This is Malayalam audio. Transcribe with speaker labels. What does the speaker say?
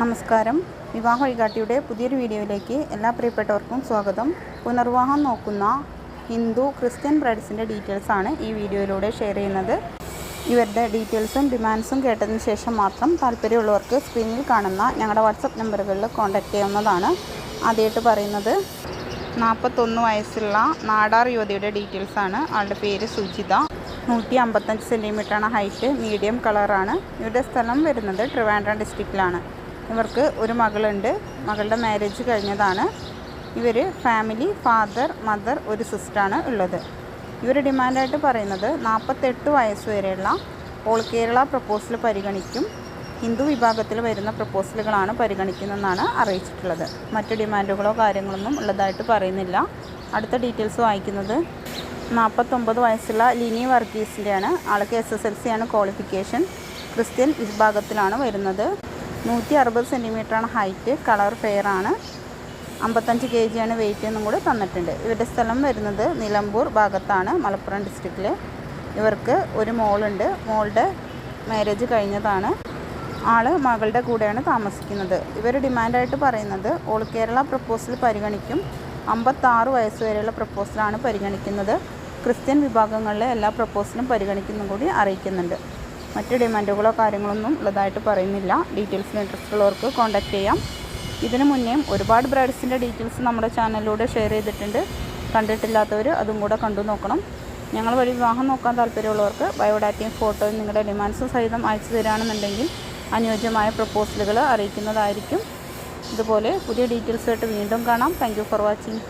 Speaker 1: നമസ്കാരം. വിവാഹ വഴികാട്ടിയുടെ പുതിയൊരു വീഡിയോയിലേക്ക് എല്ലാ പ്രിയപ്പെട്ടവർക്കും സ്വാഗതം. പുനർവിവാഹം നോക്കുന്ന ഹിന്ദു ക്രിസ്ത്യൻ ബ്രൈഡ്സിന്റെ ഡീറ്റെയിൽസാണ് ഈ വീഡിയോയിലൂടെ ഷെയർ ചെയ്യുന്നത്. ഇവരുടെ ഡീറ്റെയിൽസും ഡിമാൻഡ്സും കേട്ടതിന് ശേഷം മാത്രം താല്പര്യമുള്ളവർക്ക് സ്ക്രീനിൽ കാണുന്ന ഞങ്ങളുടെ വാട്സപ്പ് നമ്പറുകളിൽ കോൺടാക്റ്റ് ചെയ്യാവുന്നതാണ്. ആദ്യമായിട്ട് പറയുന്നത് നാൽപ്പത്തൊന്ന് വയസ്സുള്ള നാടാർ യുവതിയുടെ ഡീറ്റെയിൽസാണ് ആളുടെ പേര് സുജിത. നൂറ്റി അമ്പത്തഞ്ച് സെന്റിമീറ്ററാണ് ഹൈറ്റ് മീഡിയം കളറാണ്. ഇവരുടെ സ്ഥലം വരുന്നത് ട്രിവാൻഡ്രം ഡിസ്ട്രിക്റ്റിലാണ്. ഇവർക്ക് ഒരു മകളുണ്ട്. മകളുടെ മാരേജ് കഴിഞ്ഞതാണ്. ഇവർ ഫാമിലി ഫാദർ മദർ ഒരു സിസ്റ്ററാണ് ഉള്ളത്. ഇവർ ഡിമാൻഡായിട്ട് പറയുന്നത് നാൽപ്പത്തെട്ട് വയസ്സ് വരെയുള്ള ഓൾ കേരള പ്രപ്പോസൽ പരിഗണിക്കും. ഹിന്ദു വിഭാഗത്തിൽ വരുന്ന പ്രപ്പോസലുകളാണ് പരിഗണിക്കുന്നതെന്നാണ് അറിയിച്ചിട്ടുള്ളത്. മറ്റ് ഡിമാൻഡുകളോ കാര്യങ്ങളൊന്നും ഉള്ളതായിട്ട് പറയുന്നില്ല. അടുത്ത ഡീറ്റെയിൽസ് വായിക്കുന്നത് നാൽപ്പത്തൊമ്പത് വയസ്സുള്ള ലിനി വർഗീസിന്റെയാണ്. ആൾക്ക് എസ് എസ് എൽ സി ആണ് ക്വാളിഫിക്കേഷൻ ക്രിസ്ത്യൻ വിഭാഗത്തിലാണ് വരുന്നത്. നൂറ്റി അറുപത് സെന്റിമീറ്ററാണ് ഹൈറ്റ് കളർ ഫെയർ ആണ്. അമ്പത്തഞ്ച് കെ ജിയാണ് വെയിറ്റ് എന്നും കൂടെ തന്നിട്ടുണ്ട്. ഇവരുടെ സ്ഥലം വരുന്നത് നിലമ്പൂർ ഭാഗത്താണ് മലപ്പുറം ഡിസ്ട്രിക്റ്റിൽ ഇവർക്ക് ഒരു മോളുണ്ട്. മോളുടെ മാരേജ് കഴിഞ്ഞതാണ്. ആൾ മകളുടെ കൂടെയാണ് താമസിക്കുന്നത്. ഇവർ ഡിമാൻഡായിട്ട് പറയുന്നത് ഓൾ കേരള പ്രപ്പോസൽ പരിഗണിക്കും. അമ്പത്താറ് വയസ്സ് വരെയുള്ള പ്രപ്പോസലാണ് പരിഗണിക്കുന്നത്. ക്രിസ്ത്യൻ വിഭാഗങ്ങളിലെ എല്ലാ പ്രപ്പോസലും പരിഗണിക്കുന്നതും കൂടി അറിയിക്കുന്നുണ്ട്. മറ്റ് ഡിമാൻഡുകളോ കാര്യങ്ങളൊന്നും ഉള്ളതായിട്ട് പറയുന്നില്ല. ഡീറ്റെയിൽസിന് ഇൻട്രസ്റ്റ് ഉള്ളവർക്ക് കോൺടാക്റ്റ് ചെയ്യാം. ഇതിനു മുന്നേയും ഒരുപാട് ബ്രൈഡ്സിന്റെ ഡീറ്റെയിൽസ് നമ്മുടെ ചാനലിലൂടെ ഷെയർ ചെയ്തിട്ടുണ്ട്. കണ്ടിട്ടില്ലാത്തവർ അതും കൂടെ കണ്ടു നോക്കണം. ഞങ്ങൾ വഴി വിവാഹം നോക്കാൻ താല്പര്യമുള്ളവർക്ക് ബയോഡാറ്റയും ഫോട്ടോയും നിങ്ങളുടെ ഡിമാൻഡ്സും സഹിതം അയച്ചു തരികയാണെന്നുണ്ടെങ്കിൽ അനുയോജ്യമായ പ്രപ്പോസലുകൾ അറിയിക്കുന്നതായിരിക്കും. ഇതുപോലെ പുതിയ ഡീറ്റെയിൽസായിട്ട് വീണ്ടും കാണാം. Thank for watching